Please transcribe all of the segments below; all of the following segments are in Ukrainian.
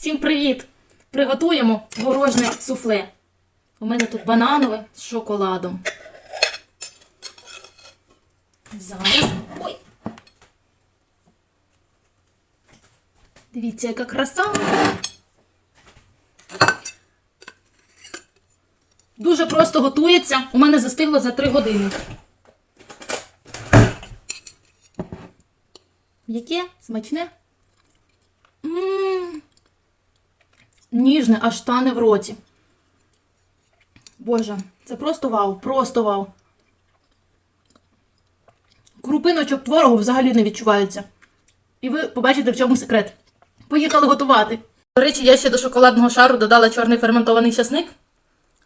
Всім привіт! Приготуємо творожне суфле. У мене тут бананове з шоколадом. Зараз. Ой. Дивіться, яка краса. Дуже просто готується. У мене застигло за 3 години. Яке? Смачне? М, Ніжне, аж тане в роті. Боже, це просто вау, просто вау. Крупиночок творогу взагалі не відчувається. І ви побачите, в чому секрет. Поїхали готувати. До речі, я ще до шоколадного шару додала чорний ферментований часник.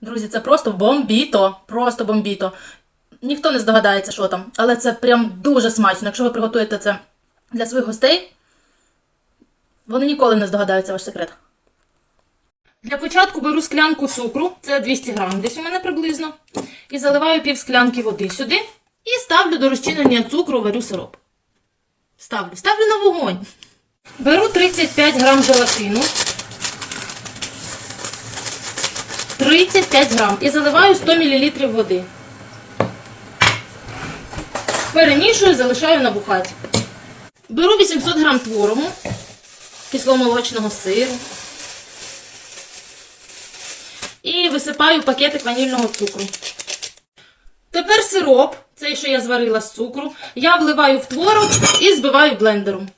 Друзі, це просто бомбіто. Просто бомбіто. Ніхто не здогадається, що там, але це прям дуже смачно. Якщо ви приготуєте це для своїх гостей, вони ніколи не здогадаються ваш секрет. Для початку беру склянку цукру, це 200 грам десь у мене приблизно, і заливаю пів склянки води сюди і ставлю до розчинення цукру, варю сироп. Ставлю, ставлю на вогонь. Беру 35 грам желатину. 35 грам і заливаю 100 мл води. Перемішую, залишаю набухати. Беру 800 грам творогу, кисломолочного сиру. І висипаю пакетик ванільного цукру. Тепер сироп, цей, що я зварила з цукру, я вливаю в творог і збиваю блендером.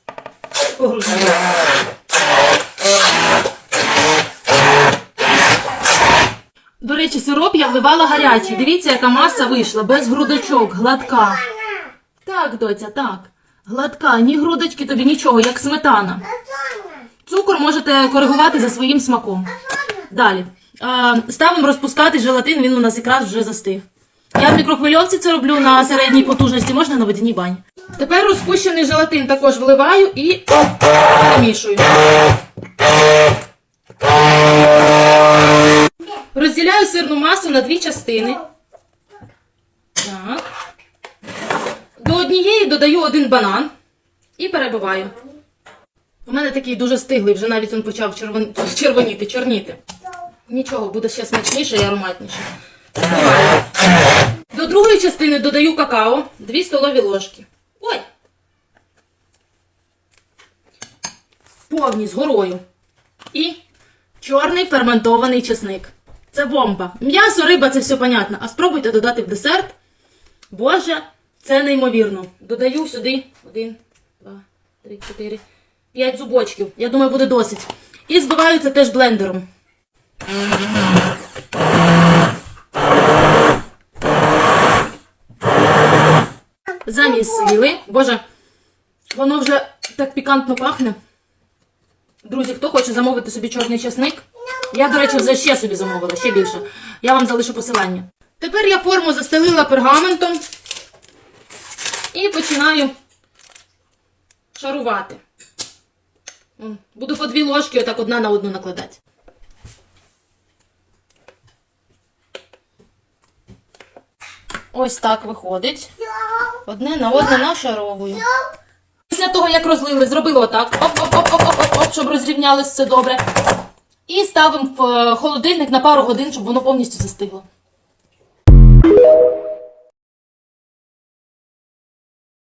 До речі, сироп я вливала гарячий. Дивіться, яка маса вийшла, без грудочок, гладка. Так, доця, так. Гладка, ні грудочки тобі нічого, як сметана. Цукор можете коригувати за своїм смаком. Далі. Ставимо розпускати желатин, він у нас якраз вже застиг. Я в мікрохвильовці це роблю на середній потужності, можна на водяній бані. Тепер розпущений желатин також вливаю і перемішую. Розділяю сирну масу на дві частини. Так. До однієї додаю один банан і перебиваю. У мене такий дуже стиглий, вже навіть він почав червон... червоніти, чорніти. Нічого, буде ще смачніше і ароматніше. До другої частини додаю какао, 2 столові ложки. Ой! Повні з горою. І чорний ферментований чесник. Це бомба. М'ясо, риба це все понятно. А спробуйте додати в десерт. Боже, це неймовірно. Додаю сюди один, два, три, чотири, п'ять зубочків. Я думаю, буде досить. І збиваю це теж блендером. Замісили. Боже, воно вже так пікантно пахне. Друзі, хто хоче замовити собі чорний часник? Я, до речі, вже ще собі замовила, ще більше. Я вам залишу посилання. Тепер я форму застелила пергаментом і починаю шарувати. Буду по дві ложки отак одна на одну накладати. Ось так виходить. Одне на одне нашаровую. Після того, як розлили, зробили отак. Оп-оп-оп-оп-оп, щоб розрівнялось все добре. І ставимо в е, холодильник на пару годин, щоб воно повністю застигло.